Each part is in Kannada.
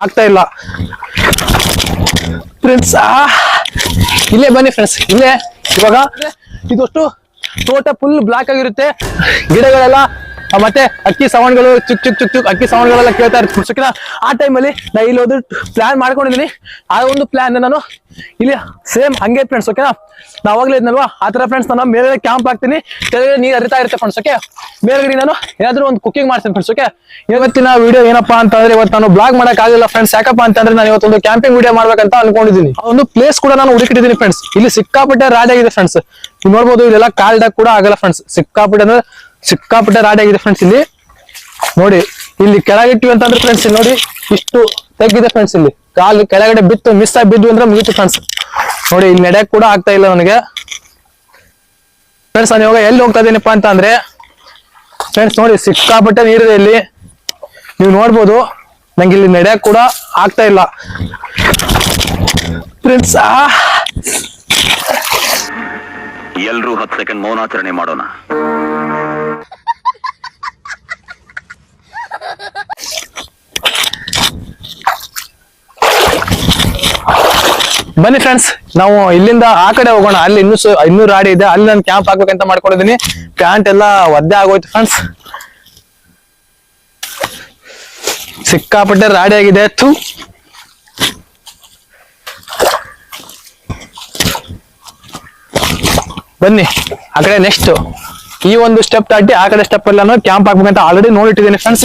ಆಗ್ತಾ ಇಲ್ಲ. ಫ್ರೆಂಡ್ಸ್ ಇಲ್ಲೇ ಬನ್ನಿ ಫ್ರೆಂಡ್ಸ್ ಇಲ್ಲೇ ಇವಾಗ ಇದಷ್ಟು ತೋಟ ಫುಲ್ ಬ್ಲಾಕ್ ಆಗಿರುತ್ತೆ. ಗಿಡಗಳೆಲ್ಲ ಮತ್ತೆ ಅಕ್ಕಿ ಸೌಂಡ್ಗಳು ಚುಕ್ ಚುಕ್ ಚುಕ್ ಚುಕ್ ಅಕ್ಕಿ ಸವಣ್ಗಳೆಲ್ಲ ಕೇಳ್ತಾ ಇರ್ತೀನಿ ಫ್ರೆಂಡ್ಸ್ ಆ ಟೈಮಲ್ಲಿ ನಾ ಇಲ್ಲಿ ಹೋದ್ರೆ ಪ್ಲಾನ್ ಮಾಡ್ಕೊಂಡಿದ್ದೀನಿ ಆ ಒಂದು ಪ್ಲಾನ್ ನಾನು ಇಲ್ಲಿ ಸೇಮ್ ಹಂಗೆ ಫ್ರೆಂಡ್ಸ್ ಓಕೆನಾ ನಾ? ಅವಾಗಲೇ ಇದ್ನಲ್ವಾ? ಆ ತರ ಫ್ರೆಂಡ್ಸ್ ನಾನು ಮೇಲೆ ಕ್ಯಾಂಪ್ ಹಾಕ್ತೀನಿ. ಕೆಳಗಡೆ ನೀರು ಹರಿತಾ ಇರುತ್ತೆ ಫ್ರೆಂಡ್ಸ್ ಓಕೆ ಮೇಲ್ಗಡೆ ನಾನು ಏನಾದ್ರು ಒಂದು ಕುಕಿಂಗ್ ಮಾಡ್ತೀನಿ ಫ್ರೆಂಡ್ಸ್ ಓಕೆ ಇವತ್ತಿನ ವಿಡಿಯೋ ಏನಪ್ಪಾ ಅಂತಂದ್ರೆ ಇವತ್ತು ನಾನು ಬ್ಲಾಗ್ ಮಾಡಕ್ ಆಗಿಲ್ಲ ಫ್ರೆಂಡ್ಸ್ ಯಾಕಪ್ಪ ಅಂತಂದ್ರೆ ನಾನು ಇವತ್ತೊಂದು ಕ್ಯಾಂಪಿಂಗ್ ವಿಡಿಯೋ ಮಾಡ್ಬೇಕಂತ ಅನ್ಕೊಂಡಿದ್ದೀನಿ ಒಂದು ಪ್ಲೇಸ್ ಕೂಡ ನಾನು ಹುಡುಕಿಟ್ಟಿದ್ದೀನಿ ಫ್ರೆಂಡ್ಸ್ ಇಲ್ಲಿ ಸಿಕ್ಕಾಪಟ್ಟೆ ರಾಡಿ ಆಗಿದೆ ಫ್ರೆಂಡ್ಸ್ ನೀವು ನೋಡ್ಬೋದು ಇದೆಲ್ಲ ಕಾಲ್ಡಾಗ ಕೂಡ ಆಗಲ್ಲ ಫ್ರೆಂಡ್ಸ್ ಸಿಕ್ಕಾಪಟ್ಟೆ ಅಂದ್ರೆ ಸಿಕ್ಕಾಪಟ್ಟೆ ರಾಡಿ ಆಗಿದೆ ಫ್ರೆಂಡ್ಸ್ ಇಲ್ಲಿ. ನೋಡಿ, ಇಲ್ಲಿ ಕೆಳಗಿಟ್ಟಿವಿ ಅಂತಂದ್ರೆ ಫ್ರೆಂಡ್ಸ್ ಇಲ್ಲಿ ನೋಡಿ, ಇಷ್ಟು ತೆಗ್ಗಿದೆ ಫ್ರೆಂಡ್ಸ್ ಇಲ್ಲಿ. ಕಾಲು ಕೆಳಗಡೆ ಬಿತ್ತು ಮಿಸ್ ಆಗಿ ಬಿದ್ದು ಅಂದ್ರೆ ಮುಗಿತು ಫ್ರೆಂಡ್ಸ್ ನೋಡಿ, ಇಲ್ಲಿ ನಡೆಯಕ್ ಕೂಡ ಆಗ್ತಾ ಇಲ್ಲ ನನಗೆ. ಫ್ರೆಂಡ್ಸ್ ನಾನು ಇವಾಗ ಎಲ್ಲಿ ಹೋಗ್ತಾ ಇದೀನಪ್ಪ ಅಂತ ಅಂದ್ರೆ ಫ್ರೆಂಡ್ಸ್ ನೋಡಿ, ಸಿಕ್ಕಾಪಟ್ಟೆ ನೀರಿದೆ ಇಲ್ಲಿ. ನೀವು ನೋಡ್ಬೋದು, ನಂಗೆ ಇಲ್ಲಿ ನಡೆಯಕ್ ಕೂಡ ಆಗ್ತಾ ಇಲ್ಲ. ಫ್ರೆಂಡ್ಸ್ ಎಲ್ರೂ ಹತ್ತು ಸೆಕೆಂಡ್ ಮೌನಾಚರಣೆ ಮಾಡೋಣ. ಬನ್ನಿ ಫ್ರೆಂಡ್ಸ್ ನಾವು ಇಲ್ಲಿಂದ ಆ ಕಡೆ ಹೋಗೋಣ. ಅಲ್ಲಿ ಇನ್ನೂ ಇನ್ನೂ ರಾಡಿ ಇದೆ. ಅಲ್ಲಿ ನಾನು ಕ್ಯಾಂಪ್ ಹಾಕ್ಬೇಕಂತ ಮಾಡ್ಕೊಂಡಿದ್ದೀನಿ. ಪ್ಯಾಂಟ್ ಎಲ್ಲ ಒದ್ದೆ ಆಗೋಯ್ತು ಫ್ರೆಂಡ್ಸ್ ಸಿಕ್ಕಾಪಟ್ಟೆ ರಾಡಿ ಆಗಿದೆ. ಥೂ. ಬನ್ನಿ, ಆ ಕಡೆ ನೆಕ್ಸ್ಟ್ ಈ ಒಂದು ಸ್ಟೆಪ್ ದಾಟಿ ಆ ಕಡೆ ಸ್ಟೆಪ್ ಎಲ್ಲ ಕ್ಯಾಂಪ್ ಹಾಕ್ಬೇಕಂತ ಆಲ್ರೆಡಿ ನೋಡಿಟ್ಟಿದ್ದೀನಿ ಫ್ರೆಂಡ್ಸ್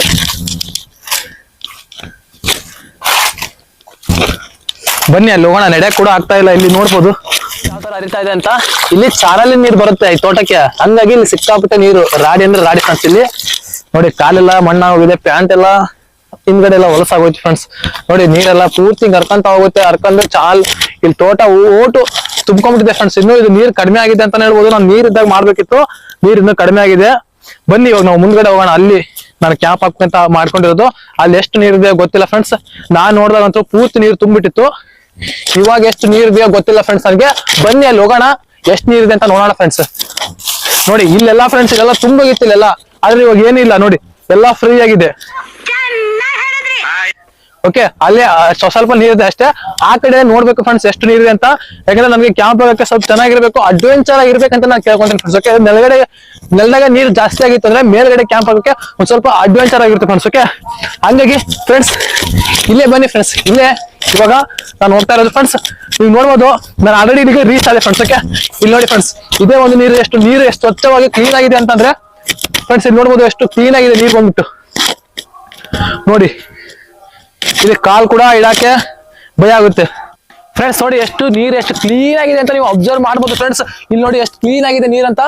ಬನ್ನಿ, ಅಲ್ಲಿ ಹೋಗೋಣ. ನಡೆಯಕ್ ಕೂಡ ಆಗ್ತಾ ಇಲ್ಲ, ಇಲ್ಲಿ ನೋಡ್ಬೋದು. ಯಾವ ತರ ಹರಿತಾ ಇದೆ ಅಂತ. ಇಲ್ಲಿ ಚಾರಲ್ಲಿ ನೀರು ಬರುತ್ತೆ ಈ ತೋಟಕ್ಕೆ. ಹಂಗಾಗಿ ಇಲ್ಲಿ ಸಿಕ್ಕಾಪಟ್ಟೆ ನೀರು. ರಾಡಿ ಅಂದ್ರೆ ರಾಡಿ ಫ್ರೆಂಡ್ಸ್ ಇಲ್ಲಿ. ನೋಡಿ, ಕಾಲೆಲ್ಲ ಮಣ್ಣಾಗೋಗಿದೆ ಪ್ಯಾಂಟ್ ಎಲ್ಲ ಹಿಂದ್ಗಡೆ ಎಲ್ಲ ಹೊಲಸಾಗೋಯ್ತು ಫ್ರೆಂಡ್ಸ್ ನೋಡಿ, ನೀರೆಲ್ಲ ಪೂರ್ತಿ ಹರ್ಕೊಂತ ಹೋಗುತ್ತೆ. ಹರ್ಕೊಂಡು ಚಾಲ್. ಇಲ್ಲಿ ತೋಟ ಓಟು ತುಂಬ್ಕೊಂಡ್ಬಿಟ್ಟಿದೆ ಫ್ರೆಂಡ್ಸ್ ಇನ್ನು ಇದು ನೀರು ಕಡಿಮೆ ಆಗಿದೆ ಅಂತ ಹೇಳ್ಬೋದು. ನಾನು ನೀರ್ ಇದ್ದಾಗ ಮಾಡ್ಬೇಕಿತ್ತು. ನೀರ್ ಇನ್ನೂ ಕಡಿಮೆ ಆಗಿದೆ. ಬನ್ನಿ, ಇವಾಗ ನಾವು ಮುಂದ್ಗಡೆ ಹೋಗೋಣ. ಅಲ್ಲಿ ನಾನು ಕ್ಯಾಂಪ್ ಹಾಕ್ಕೊಂತ ಮಾಡ್ಕೊಂಡಿರೋದು. ಅಲ್ಲಿ ಎಷ್ಟು ನೀರಿದೆ ಗೊತ್ತಿಲ್ಲ ಫ್ರೆಂಡ್ಸ್ ನಾನ್ ನೋಡಿದಾಗಂತೂ ಪೂರ್ತಿ ನೀರು ತುಂಬಿಟ್ಟಿತ್ತು. ಇವಾಗ ಎಷ್ಟು ನೀರ್ ಇದೆಯೋ ಗೊತ್ತಿಲ್ಲ ಫ್ರೆಂಡ್ಸ್ ನನಗೆ. ಬನ್ನಿ, ಅಲ್ಲಿ ಹೋಗೋಣ. ಎಷ್ಟು ನೀರಿದೆ ಅಂತ ನೋಡೋಣ ಫ್ರೆಂಡ್ಸ್ ನೋಡಿ, ಇಲ್ಲೆಲ್ಲ ಫ್ರೆಂಡ್ಸ್ ಇಲ್ಲೆಲ್ಲ ತುಂಬೋಗಿತ್ತು ಇಲ್ಲೆಲ್ಲ. ಆದ್ರೆ ಇವಾಗ ಏನಿಲ್ಲ, ನೋಡಿ. ಎಲ್ಲ ಫ್ರೀ ಆಗಿದೆ. ಓಕೆ ಅಲ್ಲೇ ಸ್ವಸ್ವಲ್ಪ ಸ್ವಲ್ಪ ನೀರಿದೆ ಅಷ್ಟೇ. ಆ ಕಡೆ ನೋಡ್ಬೇಕು ಫ್ರೆಂಡ್ಸ್ ಎಷ್ಟು ನೀರಿದೆ ಅಂತ. ಯಾಕಂದ್ರೆ ನಮಗೆ ಕ್ಯಾಂಪ್ ಹೋಗಕ್ಕೆ ಸ್ವಲ್ಪ ಚೆನ್ನಾಗಿರ್ಬೇಕು ಅಡ್ವೆಂಚರ್ ಆಗಿರ್ಬೇಕಂತ ನಾನು ಕೇಳ್ಕೊಂತೀನಿ ಫ್ರೆಂಡ್ಸ್ ಓಕೆ ನೆಲಗಡೆ, ನೆಲದಾಗ ನೀರು ಜಾಸ್ತಿ ಆಗಿತ್ತು ಅಂದ್ರೆ ಮೇಲ್ಗಡೆ ಕ್ಯಾಂಪ್ ಆಗೋಕೆ ಒಂದ್ ಸ್ವಲ್ಪ ಅಡ್ವೆಂಚರ್ ಆಗಿರುತ್ತೆ ಫ್ರೆಂಡ್ಸ್ ಓಕೆ ಹಂಗಾಗಿ ಫ್ರೆಂಡ್ಸ್ ಇಲ್ಲೇ ಬನ್ನಿ ಫ್ರೆಂಡ್ಸ್ ಇಲ್ಲೇ. ಇವಾಗ ನಾನು ನೋಡ್ತಾ ಇರೋದು ಫ್ರೆಂಡ್ಸ್ ನೀವು ನೋಡ್ಬೋದು, ನಾನು ಆಲ್ರೆಡಿ ಇಲ್ಲಿಗೆ ರೀಚ್ ಆದೆ ಫ್ರೆಂಡ್ಸ್ ಓಕೆ ಇಲ್ಲಿ ನೋಡಿ ಫ್ರೆಂಡ್ಸ್ ಇದೇ ಒಂದು ನೀರು, ಎಷ್ಟು ನೀರು ಎಷ್ಟು ಸ್ವಚ್ಛವಾಗಿ ಕ್ಲೀನ್ ಆಗಿದೆ ಅಂತಂದ್ರೆ ಫ್ರೆಂಡ್ಸ್ ಇಲ್ಲಿ ನೋಡ್ಬೋದು ಎಷ್ಟು ಕ್ಲೀನ್ ಆಗಿದೆ ನೀರು ಬಂದ್ಬಿಟ್ಟು. ನೋಡಿ. ಇಲ್ಲಿ ಕಾಲ್ ಕೂಡ ಇಡಕ್ಕೆ ಭಯ ಆಗುತ್ತೆ. ಫ್ರೆಂಡ್ಸ್ ನೋಡಿ ಎಷ್ಟು ನೀರು ಎಷ್ಟು ಕ್ಲೀನ್ ಆಗಿದೆ ಅಂತ ನೀವು ಅಬ್ಸರ್ವ್ ಮಾಡ್ಬೋದು ಫ್ರೆಂಡ್ಸ್ ಇಲ್ಲಿ ನೋಡಿ ಎಷ್ಟು ಕ್ಲೀನ್ ಆಗಿದೆ ನೀರ್ ಅಂತ.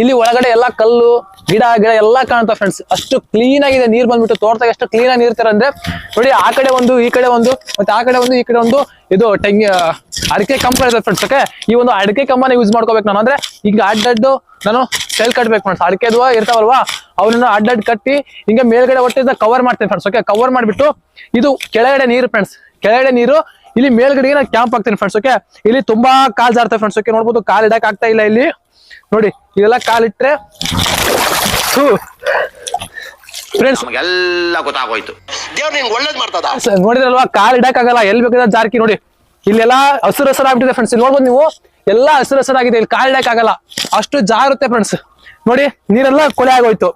ಇಲ್ಲಿ ಒಳಗಡೆ ಎಲ್ಲ ಕಲ್ಲು, ಗಿಡ ಗಿಡ ಎಲ್ಲ ಕಾಣುತ್ತೆ ಫ್ರೆಂಡ್ಸ್ ಅಷ್ಟು ಕ್ಲೀನ್ ಆಗಿದೆ ನೀರ್ ಬಂದ್ಬಿಟ್ಟು, ತೋಟದಾಗ ಎಷ್ಟು ಕ್ಲೀನ್ ಆಗಿ ನೀರ್ತಾರೆ ಅಂದ್ರೆ, ನೋಡಿ ಆ ಕಡೆ ಒಂದು, ಈ ಕಡೆ ಒಂದು, ಮತ್ತೆ ಆ ಕಡೆ ಒಂದು, ಈ ಕಡೆ ಒಂದು, ಇದು ತೆಂಗಿ, ಅಡಿಕೆ ಕಂಬ ಇದೆ ಫ್ರೆಂಡ್ಸ್ ಓಕೆ ಈ ಒಂದು ಅಡಿಕೆ ಕಂಬನ ಯೂಸ್ ಮಾಡ್ಕೋಬೇಕು ನಾನು. ಅಂದ್ರೆ ಈಗ ಅಡ್ಡಡ್ಡು ನಾನು ಸೆಲ್ ಕಟ್ಬೇಕು ಫ್ರೆಂಡ್ಸ್ ಅಡಿಕೆದು ಇರ್ತಾವಲ್ವಾ ಅವನ್ನ ಅಡ್ಡಡ್ ಕಟ್ಟಿ ಹಿಂಗೆ ಮೇಲ್ಗಡೆ ಒಟ್ಟಿಂದ ಕವರ್ ಮಾಡ್ತೀನಿ ಫ್ರೆಂಡ್ಸ್ ಓಕೆ ಕವರ್ ಮಾಡಿಬಿಟ್ಟು ಇದು ಕೆಳಗಡೆ ನೀರು ಫ್ರೆಂಡ್ಸ್ ಕೆಳಗಡೆ ನೀರು ಇಲ್ಲಿ ಮೇಲ್ಗಡೆಗೆ ನಾನು ಕ್ಯಾಂಪ್ ಹಾಕ್ತೀನಿ ಫ್ರೆಂಡ್ಸ್ ಓಕೆ ಇಲ್ಲಿ ತುಂಬಾ ಕಾಲ್ ಜಾರ್ತವೆ ಫ್ರೆಂಡ್ಸ್ ಓಕೆ ನೋಡ್ಬೋದು ಕಾಲ್ ಇಡಕ್ ಆಗ್ತಾ ಇಲ್ಲ ಇಲ್ಲಿ. ನೋಡಿ ಇದೆಲ್ಲ ಕಾಲಿಟ್ರೆ ಫ್ರೆಂಡ್ಸ್ ಎಲ್ಲ ಗೊತ್ತಾಗೋಯ್ತು. ದೇವ್ರು ನಿಂಗೆ ಒಳ್ಳೇದ್ ಮಾಡ್ತದ? ನೋಡಿದ್ರಲ್ವಾ? ಕಾಲ್ ಇಡಕ್ ಆಗಲ್ಲ ಎಲ್ಲಿ ಬೇಕಾದ್ರೆ ಜಾರ್ಕಿ ನೋಡಿ. ಇಲ್ಲೆಲ್ಲ ಹಸಿರು ಹಸಿರು ಆಗ್ಬಿಟ್ಟಿದೆ ಫ್ರೆಂಡ್ಸ್ ನೋಡ್ಬೋದು ನೀವು ಎಲ್ಲ ಹಸಿರು ಹಸಿರಾಗಿದೆ ಇಲ್ಲಿ ಇಡಕ್ ಆಗಲ್ಲ. ಅಷ್ಟು ಜಾರುತ್ತೆ ಫ್ರೆಂಡ್ಸ್ ನೋಡಿ, ನೀರೆಲ್ಲ ಕೊಳೆ ಆಗೋಯ್ತು.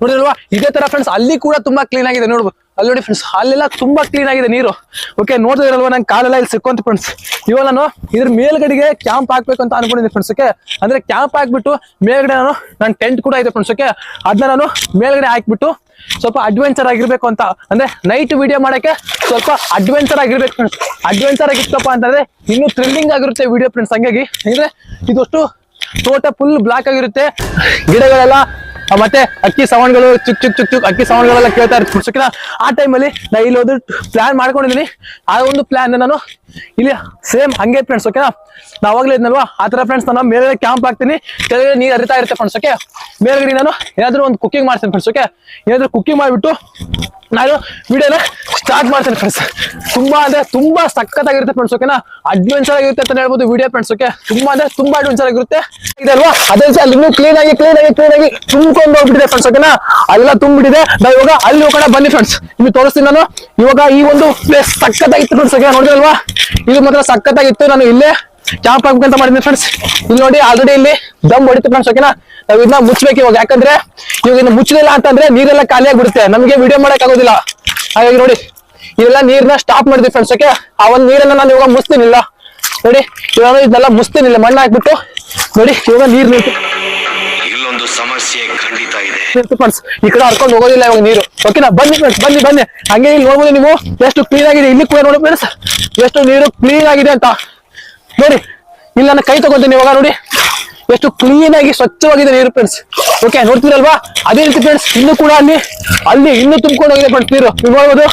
ನೋಡಿದ್ರಲ್ವಾ ಇದೇ ತರ ಫ್ರೆಂಡ್ಸ್ ಅಲ್ಲಿ ಕೂಡ ತುಂಬಾ ಕ್ಲೀನ್ ಆಗಿದೆ ನೋಡ್ಬೋದು ಅಲ್ಲಿ ನೋಡಿ ಫ್ರೆಂಡ್ಸ್ ಅಲ್ಲೆಲ್ಲ ತುಂಬಾ ಕ್ಲೀನ್ ಆಗಿದೆ ನೀರು. ಓಕೆ ನೋಡಿದ್ರಲ್ವಾ ನಂಗೆ ಕಾಲೆಲ್ಲ ಇಲ್ಲಿ ಸಿಕ್ಕೊಂತ ಫ್ರೆಂಡ್ಸ್ ಇವಾಗ ನಾನು ಇದ್ರ ಮೇಲ್ಗಡೆಗೆ ಕ್ಯಾಂಪ್ ಹಾಕ್ಬೇಕು ಅಂತ ಅನ್ಕೊಂಡಿದ್ದೀನಿ ಫ್ರೆಂಡ್ಸ್ ಓಕೆ ಅಂದ್ರೆ ಕ್ಯಾಂಪ್ ಹಾಕ್ಬಿಟ್ಟು ಮೇಲ್ಗಡೆ ನಾನು ನನ್ನ ಟೆಂಟ್ ಕೂಡ ಇದೆ ಫ್ರೆಂಡ್ಸ್ ಓಕೆ ಅದನ್ನ ನಾನು ಮೇಲ್ಗಡೆ ಹಾಕ್ಬಿಟ್ಟು ಸ್ವಲ್ಪ ಅಡ್ವೆಂಚರ್ ಆಗಿರ್ಬೇಕು ಅಂತ. ಅಂದ್ರೆ ನೈಟ್ ವಿಡಿಯೋ ಮಾಡಕ್ಕೆ ಸ್ವಲ್ಪ ಅಡ್ವೆಂಚರ್ ಆಗಿರ್ಬೇಕು ಫ್ರೆಂಡ್ಸ್ ಅಡ್ವೆಂಚರ್ ಆಗಿತ್ತಪ್ಪ ಅಂತಂದ್ರೆ ಇನ್ನೂ ಥ್ರಿಲ್ಲಿಂಗ್ ಆಗಿರುತ್ತೆ ವಿಡಿಯೋ ಫ್ರೆಂಡ್ಸ್ ಹಂಗಾಗಿ. ಅಂದ್ರೆ ಇದಷ್ಟು ತೋಟ ಫುಲ್ ಬ್ಲಾಕ್ ಆಗಿರುತ್ತೆ. ಗಿಡಗಳೆಲ್ಲ, ಮತ್ತೆ ಅಕ್ಕಿ ಸೌಂಡ್ಗಳು ಚುಕ್ ಚುಕ್ ಚುಕ್ ಚುಕ್, ಅಕ್ಕಿ ಸೌಂಡ್ಗಳೆಲ್ಲ ಕೇಳ್ತಾ ಇರ್ತೀವಿ ಆ ಟೈಮಲ್ಲಿ ನಾ ಇಲ್ಲಿ ಹೋದ್ರು ಪ್ಲಾನ್ ಮಾಡ್ಕೊಂಡಿದ್ದೀನಿ ಆ ಒಂದು ಪ್ಲಾನ್ ನಾನು ಇಲ್ಲಿ ಸೇಮ್ ಹಂಗೆ ಫ್ರೆಂಡ್ಸ್ ಓಕೆನಾ ನಾ? ಇದ್ನಲ್ವಾ? ಆ ಥರ ಫ್ರೆಂಡ್ಸ್ ನಾನು ಮೇಲೆ ಕ್ಯಾಂಪ್ ಹಾಕ್ತೀನಿ. ಕೆಳಗಡೆ ನೀರು ಹರಿತಾ ಇರುತ್ತೆ ಫ್ರೆಂಡ್ಸ್ ಓಕೆ ಮೇಲ್ಗಡೆ ನಾನು ಏನಾದರೂ ಒಂದು ಕುಕಿಂಗ್ ಮಾಡ್ತೀನಿ ಫ್ರೆಂಡ್ಸ್ ಓಕೆ ಏನಾದರೂ ಕುಕಿಂಗ್ ಮಾಡಿಬಿಟ್ಟು ನಾನು ವಿಡಿಯೋನ ಸ್ಟಾರ್ಟ್ ಮಾಡ್ತೇನೆ ಫ್ರೆಂಡ್ಸ್ ತುಂಬಾ ಅಂದ್ರೆ ತುಂಬಾ ಸಖತ್ತಾಗಿರುತ್ತೆ ಫ್ರೆಂಡ್ಸ್ ಓಕೆನಾ ಅಡ್ವೆಂಚರ್ ಆಗಿರುತ್ತೆ ಅಂತ ಹೇಳ್ಬೋದು ವಿಡಿಯೋ ಫ್ರೆಂಡ್ಸ್ ಓಕೆ ತುಂಬಾ ಅಂದ್ರೆ ತುಂಬಾ ಅಡ್ವೆಂಚರ್ ಆಗಿರುತ್ತೆ. ಇದೆ ಅಲ್ವಾ? ಅದೇ ಅಲ್ಲಿ ಇನ್ನೂ ಕ್ಲೀನ್ ಆಗಿ ಕ್ಲೀನ್ ಆಗಿ ಕ್ಲೀನ್ ಆಗಿ ತುಂಬಿಕೊಂಡು ಹೋಗ್ಬಿಟ್ಟಿದೆ ಫ್ರೆಂಡ್ಸ್ ಓಕೆನಾ ಅಲ್ಲ ತುಂಬಿಟ್ಟಿದೆ ನಾವು ಇವಾಗ ಅಲ್ಲಿ ಹೋಗೋಣ, ಬನ್ನಿ ಫ್ರೆಂಡ್ಸ್ ನಿಮ್ಗೆ ತೋರಿಸ್ತೀನಿ ನಾನು. ಇವಾಗ ಈ ಒಂದು ಪ್ಲೇಸ್ ಸಖತ್ತಾಗಿತ್ತು ಫ್ರೆಂಡ್ಸ್ ಓಕೆ ನೋಡಿದ್ರಲ್ವಾ? ಇದು ಮಾತ್ರ ಸಖತ್ತಾಗಿತ್ತು. ನಾನು ಇಲ್ಲೇ ಕ್ಯಾಂಪ್ ಹಾಕ್ಬೇಕಂತ ಮಾಡಿದ್ವಿ ಫ್ರೆಂಡ್ಸ್ ಇಲ್ಲಿ ನೋಡಿ ಆಲ್ರೆಡಿ ಇಲ್ಲಿ ದಮ್ ಹೊಡಿತು ಫ್ರೆಂಡ್ಸ್ ಓಕೆನಾ ನಾವ್ ಇದನ್ನ ಮುಚ್ಚಬೇಕು ಇವಾಗ. ಯಾಕಂದ್ರೆ ಇವಾಗ ಇನ್ನು ಮುಚ್ಚಲಿಲ್ಲ ಅಂತಂದ್ರೆ ನೀರೆಲ್ಲ ಖಾಲಿ ಆಗ್ಬಿಡುತ್ತೆ. ನಮಗೆ ವಿಡಿಯೋ ಮಾಡಕ್ ಆಗೋದಿಲ್ಲ. ಹಾಗಾಗಿ ನೋಡಿ ಇವೆಲ್ಲ ನೀರ್ನ ಸ್ಟಾಪ್ ಮಾಡಿದ್ವಿ ಫ್ರೆಂಡ್ಸ್ ಓಕೆ ಆ ಒಂದು ನೀರನ್ನ ನಾನು ಇವಾಗ ಮುಚ್ತೀನಿಲ್ಲ. ನೋಡಿ ಇವಾಗ ಇದನ್ನೆಲ್ಲ ಮುಚ್ತೀನಿಲ್ಲ. ಮಣ್ಣು ಹಾಕ್ಬಿಟ್ಟು ನೋಡಿ ಇವಾಗ ನೀರ್ ಇಲ್ಲೊಂದು ಸಮಸ್ಯೆ ಖಂಡಿತ ಇದೆ. ನಿಂತು ಫ್ರೆಂಡ್ಸ್ ಈ ಕಡೆ ಹರ್ಕೊಂಡು ಹೋಗೋದಿಲ್ಲ ಇವಾಗ ನೀರು. ಓಕೆನಾ ಬನ್ನಿ ಫ್ರೆಂಡ್ಸ್ ಬನ್ನಿ ಬನ್ನಿ. ಹಂಗೆ ಇಲ್ಲಿ ನೋಡ್ಬೋದು ನೀವು. ಎಷ್ಟು ಕ್ಲೀನ್ ಆಗಿದೆ. ಇಲ್ಲಿ ಕೂಡ ನೋಡಿ ಫ್ರೆಂಡ್ಸ್ ಎಷ್ಟು ನೀರು ಕ್ಲೀನ್ ಆಗಿದೆ ಅಂತ. ನೋಡಿ, ಇಲ್ಲಿ ನನ್ನ ಕೈ ತಗೊಂತೀನಿ ಇವಾಗ ನೋಡಿ. ಎಷ್ಟು ಕ್ಲೀನ್ ಆಗಿ ಸ್ವಚ್ಛವಾಗಿದೆ ನೀರು ಫ್ರೆಂಡ್ಸ್ ಓಕೆ ನೋಡ್ತೀರಲ್ವಾ? ಅದೇ ರೀತಿ ಫ್ರೆಂಡ್ಸ್ ಇನ್ನು ಕೂಡ ಅಲ್ಲಿ ಅಲ್ಲಿ ಇನ್ನೂ ತುಂಬಿಕೊಂಡು ಹೋಗಿದೆ ಫ್ರೆಂಡ್ಸ್ ನೀರು. ನೀವು ನೋಡ್ಬೋದು.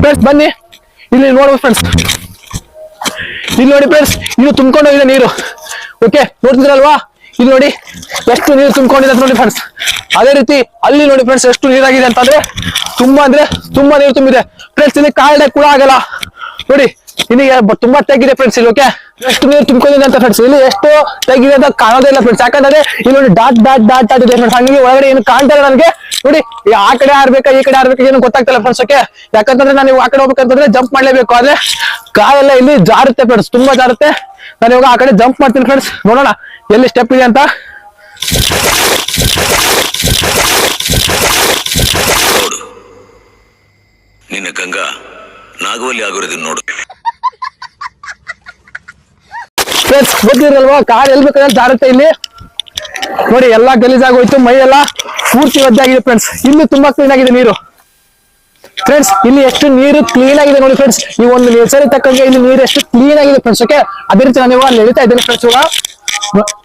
ಫ್ರೆಂಡ್ಸ್ ಬನ್ನಿ. ಇಲ್ಲಿ ನೋಡ್ಬೋದು ಫ್ರೆಂಡ್ಸ್ ಇಲ್ಲಿ ನೋಡಿ ಫ್ರೆಂಡ್ಸ್ ಇನ್ನು ತುಂಬಿಕೊಂಡು ಹೋಗಿದೆ ನೀರು. ಓಕೆ ನೋಡ್ತಿದ್ರಲ್ವಾ ಇಲ್ಲಿ ನೋಡಿ ಎಷ್ಟು ನೀರು ತುಂಬಿಕೊಂಡಿದೆ ಅಂತ ನೋಡಿ ಫ್ರೆಂಡ್ಸ್ ಅದೇ ರೀತಿ ಅಲ್ಲಿ ನೋಡಿ ಫ್ರೆಂಡ್ಸ್ ಎಷ್ಟು ನೀರಾಗಿದೆ ಅಂತಂದ್ರೆ ತುಂಬಾ ಅಂದ್ರೆ ತುಂಬಾ ನೀರು ತುಂಬಿದೆ. ಫ್ರೆಂಡ್ಸ್ ಇಲ್ಲಿ ಕಾರಣ ಕೂಡ ಆಗಲ್ಲ. ನೋಡಿ ಇಲ್ಲಿ ತುಂಬಾ ತೆಗಿದೆ ಫ್ರೆಂಡ್ಸ್ ಇಲ್ಲಿ ಓಕೆ ಎಷ್ಟು ನೀರು ತುಂಬಿಕೊಂಡಿದೆ ಅಂತ ಫ್ರೆಂಡ್ಸ್ ಇಲ್ಲಿ ಎಷ್ಟು ತೆಗಿದೆ ಅಂತ ಕಾಣೋದೇ ಇಲ್ಲ ಫ್ರೆಂಡ್ಸ್ ಯಾಕಂದ್ರೆ ಇಲ್ಲಿ ನೋಡಿ ಡಾಟ್ ಡಾಟ್ ಡಾಟ್ ಡಾಟ್ ಇದೆ ಫ್ರೆಂಡ್ಸ್ ಹಂಗೆ ಒಳಗಡೆ ಏನು ಕಾಣ್ತಾ ಇಲ್ಲ ನನಗೆ. ನೋಡಿ ಆ ಕಡೆ ಆರ್ಬೇಕಾ ಈ ಕಡೆ ಆರ್ಬೇಕಾ ಏನು ಗೊತ್ತಾಗ್ತಿಲ್ಲ ಫ್ರೆಂಡ್ಸ್ ಓಕೆ ಯಾಕಂತಂದ್ರೆ ನಾನು ಆ ಕಡೆ ಹೋಗ್ಬೇಕಂತಂದ್ರೆ ಜಂಪ್ ಮಾಡ್ಲೇಬೇಕು. ಆದ್ರೆ ಕಾಲೆಲ್ಲ ಇಲ್ಲಿ ಜಾರುತ್ತೆ ಫ್ರೆಂಡ್ಸ್ ತುಂಬಾ ಜಾರುತ್ತೆ. ನಾನು ಇವಾಗ ಆ ಕಡೆ ಜಂಪ್ ಮಾಡ್ತೀನಿ ಫ್ರೆಂಡ್ಸ್ ನೋಡೋಣ, ಎಲ್ಲಿ ಸ್ಟೆಪ್ ಇದೆ ಅಂತ. ನಿನ್ನ ಗಂಗಾ ನಾಗವಲ್ಲಿ ಆಗಿರೋದನ್ನ ನೋಡು. ಗೊತ್ತಿರಲ್ವಾ? ಕಾರ್ ಎಲ್ಲಿ ಬೇಕಾದ್ರೆ ಇಲ್ಲಿ. ನೋಡಿ, ಎಲ್ಲಾ ಗಲೀಜಾಗೋಯ್ತು ಮೈ ಎಲ್ಲ ಪೂರ್ತಿ ಒದ್ದಾಗಿದೆ ಫ್ರೆಂಡ್ಸ್ ಇಲ್ಲಿ ತುಂಬಾ ಕ್ಲೀನ್ ಆಗಿದೆ ನೀರು. ಫ್ರೆಂಡ್ಸ್ ಇಲ್ಲಿ ಎಷ್ಟು ನೀರು ಕ್ಲೀನ್ ಆಗಿದೆ ನೋಡಿ ಫ್ರೆಂಡ್ಸ್ ಈ ಒಂದು ನೇಚರ್ ತಕ್ಕಂಗೆ ಇಲ್ಲಿ ನೀರು ಎಷ್ಟು ಕ್ಲೀನ್ ಆಗಿದೆ ಫ್ರೆಂಡ್ಸ್ ಓಕೆ ಅದೇ ರೀತಿ ನಾನು ಇವಾಗ ಅಲ್ಲಿ ಇದ್ದೇನೆ ಫ್ರೆಂಡ್ಸ್ ಇವಾಗ.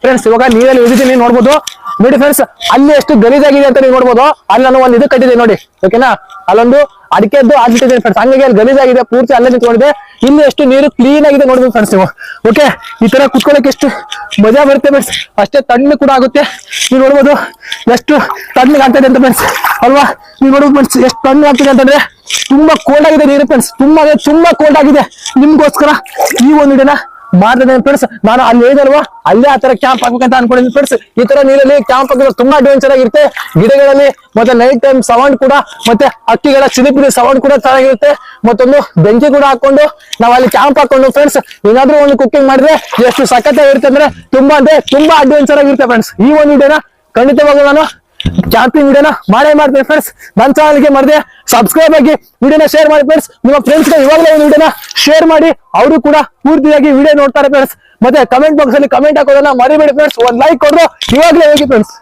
ಫ್ರೆಂಡ್ಸ್ ಇವಾಗ ನೀರಲ್ಲಿ ಇಳಿದಿದ್ದೀನಿ ನೋಡ್ಬೋದು. ನೋಡಿ ಫ್ರೆಂಡ್ಸ್ ಅಲ್ಲಿ ಎಷ್ಟು ಗಲೀಜಾಗಿದೆ ಅಂತ ನೀವು ನೋಡ್ಬೋದು. ಅಲ್ಲಿ ನಾನು ಒಂದು ಇದು ಕಟ್ಟಿದೆ ನೋಡಿ ಓಕೆನಾ ಅಲ್ಲೊಂದು ಅಡಿಕೆದ್ದು ಆಗ್ಬಿಟ್ಟಿದೆ ಫ್ರೆಂಡ್ಸ್ ಹಂಗಾಗಿ ಅಲ್ಲಿ ಗಲೀಜಾಗಿದೆ, ಪೂರ್ತಿ ಅಲ್ಲೇ ನಿಂತ್ಕೊಂಡಿದೆ. ಇಲ್ಲಿ ಎಷ್ಟು ನೀರು ಕ್ಲೀನ್ ಆಗಿದೆ ನೋಡ್ಬೋದು ಫ್ರೆಂಡ್ಸ್ ನೀವು. ಓಕೆ ಈ ತರ ಕುತ್ಕೊಳ್ಳೋಕೆ ಎಷ್ಟು ಮಜಾ ಬರುತ್ತೆ ಫ್ರೆಂಡ್ಸ್ ಅಷ್ಟೇ ತಣ್ಣು ಕೂಡ ಆಗುತ್ತೆ. ನೀವು ನೋಡ್ಬೋದು ಎಷ್ಟು ತಣ್ಣಗೆ ಇದೆ ಅಂತ ಫ್ರೆಂಡ್ಸ್ ಅಲ್ವಾ? ನೀವು ನೋಡ್ಬೋದು ಫ್ರೆಂಡ್ಸ್ ಎಷ್ಟು ತಣ್ಣಗೆ ಆಗ್ತಿದೆ ಅಂತಂದ್ರೆ ತುಂಬಾ ಕೋಲ್ಡ್ ಆಗಿದೆ ನೀರು ಫ್ರೆಂಡ್ಸ್ ತುಂಬಾ ತುಂಬಾ ಕೋಲ್ಡ್ ಆಗಿದೆ. ನಿಮ್ಗೋಸ್ಕರ ಈ ಒಂದು ವಿಡಿಯೋನ ಫ್ರೆಂಡ್ಸ್ ನಾನು ಅಲ್ಲಿ ಹೇಳಿದಲ್ವಾ ಅಲ್ಲೇ ಆ ತರ ಕ್ಯಾಂಪ್ ಹಾಕ್ಬೇಕಂತ ಅನ್ಕೊಂಡಿದ್ದೀನಿ. ಫ್ರೆಂಡ್ಸ್ ಈ ತರ ನೀರಲ್ಲಿ ಕ್ಯಾಂಪ್ ಹಾಕಿದ್ರೆ ತುಂಬಾ ಅಡ್ವೆಂಚರ್ ಆಗಿರುತ್ತೆ. ಗಿಡಗಳಲ್ಲಿ ಮತ್ತೆ ನೈಟ್ ಟೈಮ್ ಸೌಂಡ್ ಕೂಡ, ಮತ್ತೆ ಹಕ್ಕಿಗಳ ಚಿಲಿಪಿಲಿ ಸೌಂಡ್ ಕೂಡ ಚೆನ್ನಾಗಿರುತ್ತೆ. ಮತ್ತೊಂದು ಬೆಂಕಿ ಕೂಡ ಹಾಕೊಂಡು ನಾವು ಅಲ್ಲಿ ಕ್ಯಾಂಪ್ ಹಾಕೊಂಡು ಫ್ರೆಂಡ್ಸ್ ಏನಾದ್ರೂ ಒಂದು ಕುಕಿಂಗ್ ಮಾಡಿದ್ರೆ ಎಷ್ಟು ಸಖತ್ತಾಗಿರುತ್ತೆ ಅಂದ್ರೆ ತುಂಬಾ ಅಂದ್ರೆ ತುಂಬಾ ಅಡ್ವೆಂಚರ್ ಆಗಿರುತ್ತೆ ಫ್ರೆಂಡ್ಸ್ ಈ ಒಂದು ವಿಡಿಯೋನ ಖಂಡಿತವಾಗ್ಲೂ ನಾನು ಕ್ಯಾಂಪಿಂಗ್ ವಿಡಿಯೋನ ಮಾಡೇ ಮಾಡ್ತೀನಿ ಫ್ರೆಂಡ್ಸ್ ನನ್ನ ಚಾನಲ್ಗೆ ಮಾಡಿದೆ ಸಬ್ಸ್ಕ್ರೈಬ್ ಆಗಿ ವಿಡಿಯೋನ ಶೇರ್ ಮಾಡಿ ಫ್ರೆಂಡ್ಸ್ ನಿಮ್ಮ ಫ್ರೆಂಡ್ಸ್ ಇವಾಗಲೇ ಒಂದು ವಿಡಿಯೋನ ಶೇರ್ ಮಾಡಿ, ಅವರು ಕೂಡ ಪೂರ್ತಿಯಾಗಿ ವಿಡಿಯೋ ನೋಡ್ತಾರೆ ಫ್ರೆಂಡ್ಸ್ ಮತ್ತೆ ಕಮೆಂಟ್ ಬಾಕ್ಸ್ ಅಲ್ಲಿ ಕಮೆಂಟ್ ಹಾಕೋದನ್ನ ಮರಿಬೇಡಿ ಫ್ರೆಂಡ್ಸ್ ಒಂದ್ ಲೈಕ್ ಕೊಡ್ರು, ಇವಾಗಲೇ ಹೋಗಿ ಫ್ರೆಂಡ್ಸ್